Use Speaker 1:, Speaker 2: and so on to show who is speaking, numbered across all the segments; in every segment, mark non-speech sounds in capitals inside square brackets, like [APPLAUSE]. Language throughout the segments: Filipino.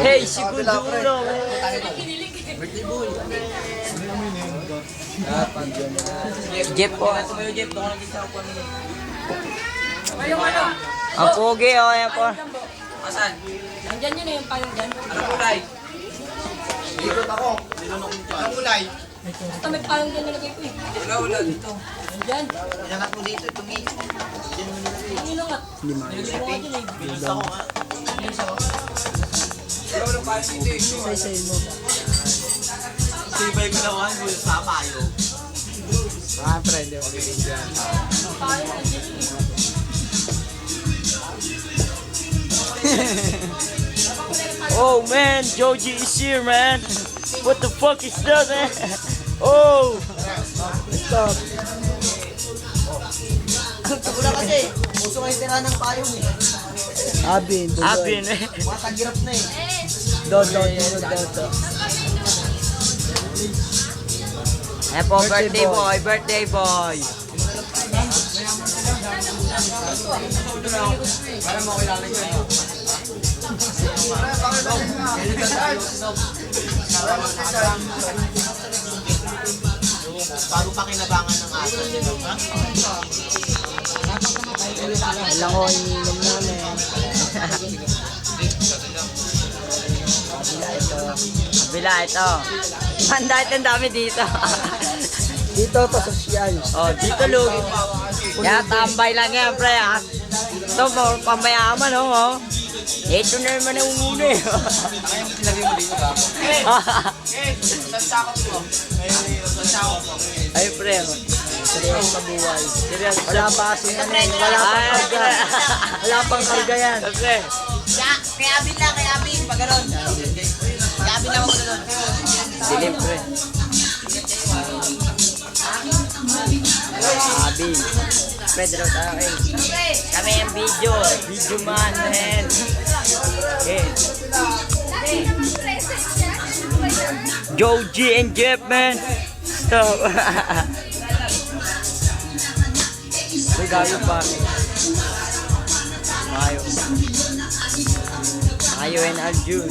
Speaker 1: Hey, si Kuduro. Jeff po. Ang pogi, oh, yan po.
Speaker 2: Asan?
Speaker 3: Nandyan yun eh, yung payong dyan.
Speaker 2: Ano kulay?
Speaker 4: Ikot ako. Ang kulay.
Speaker 3: Basta may payong dyan nilagay ko eh.
Speaker 2: Wala, wala dito.
Speaker 3: Nandyan.
Speaker 4: Yan ako dito, tumi.
Speaker 3: Ang ino nga. Nilagay mo nga dyan eh.
Speaker 4: Bilis ako
Speaker 3: Say-say mo.
Speaker 4: Sibay ko naman, gulo sa payo.
Speaker 1: Ah, friend, yung
Speaker 3: yun eh.
Speaker 1: Oh man, Joji is here, man. What the fuck is that, man? [LAUGHS] Oh,
Speaker 4: Stop. Wala kasi. Puso kayo tira ng payong eh.
Speaker 1: Abin, Abin, eh.
Speaker 4: Matagirap na eh.
Speaker 1: Dodo, dodo, dodo. Ayan po, birthday boy, birthday boy.
Speaker 2: Para makilala niyo yun.
Speaker 4: Bago pa kinabangan ng aso.
Speaker 1: Alam ko, ininom namin. Kabila ito. Kabila ito. Mandait ang dami dito.
Speaker 4: Dito pa social.
Speaker 1: oh, dito lugi. Kaya tambay lang yan, pre. Ha? Ito, pa- pamayaman, oh. oh. Ito na naman ang una, eh.
Speaker 2: Kaya mo sinabi mo dito ba? Eh, saan sakot mo? Saan sakot mo?
Speaker 1: Ay, pre. Seryoso sa buhay. Seryoso.
Speaker 4: Wala pa kasi eh. Wala pang karga.
Speaker 1: pre.
Speaker 4: Wala pang karga yan.
Speaker 1: Pre.
Speaker 4: Kaya, kaya abin lang, kaya abin. Pag ganon. Kaya abin lang ako ganon.
Speaker 1: Dilim, pre. Abi. Pedro tayo eh. Kami ang video. Video man, man. Eh. Joe G and Jeff, man. Stop. [LAUGHS] Magayo pa. Mayo. Mayo and Aljun. [LAUGHS]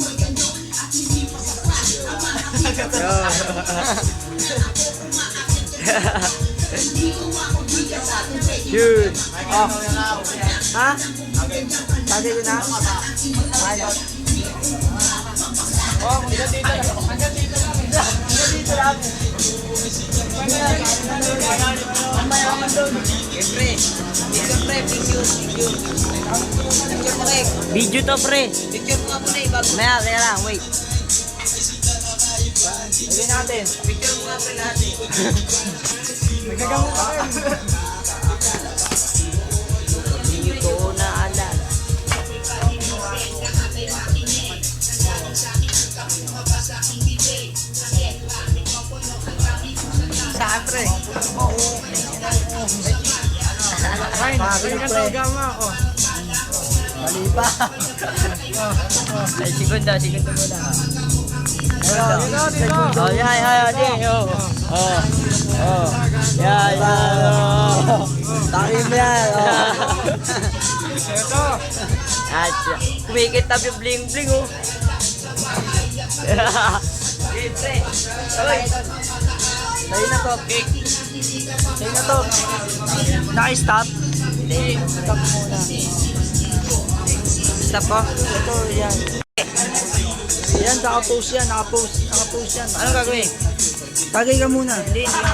Speaker 1: Dude.
Speaker 4: Oh. Ha? Tagay ko na? Ano? Oh, hanggang dito lang. Hanggang dito lang. Hanggang dito lang. Mamaya doon.
Speaker 2: Siyempre. Siyempre, picture, picture. Picture mo kayo.
Speaker 1: Video to, pre.
Speaker 2: Picture mo eh, bago.
Speaker 1: Maya, kaya lang, wait.
Speaker 4: Lagyan natin.
Speaker 2: Picture mo nga pre lahat eh.
Speaker 4: Nagkagamot pa kayo.
Speaker 1: Hindi ko na alam.
Speaker 4: Saan, pre? Fine, fine ka to, gama ako. Mali pa.
Speaker 1: Ay, segundo, segundo muna.
Speaker 4: Dito, dito.
Speaker 1: Oh, yeah, yeah, yeah, oh. Oh, oh. Yeah, yeah, oh.
Speaker 4: Takim yan.
Speaker 1: Ito. Ah. Kumikit tabi bling bling, oh.
Speaker 2: Siyempre.
Speaker 4: Sa'yo na to. Sa'yo na to.
Speaker 1: Naka-stop?
Speaker 4: Hindi. Stop muna.
Speaker 1: Stop po?
Speaker 4: Ito, yan. Yan, naka-post yan. Naka-post. Naka-post yan.
Speaker 1: Anong gagawin?
Speaker 4: Tagay ka muna.
Speaker 1: Hindi, hindi.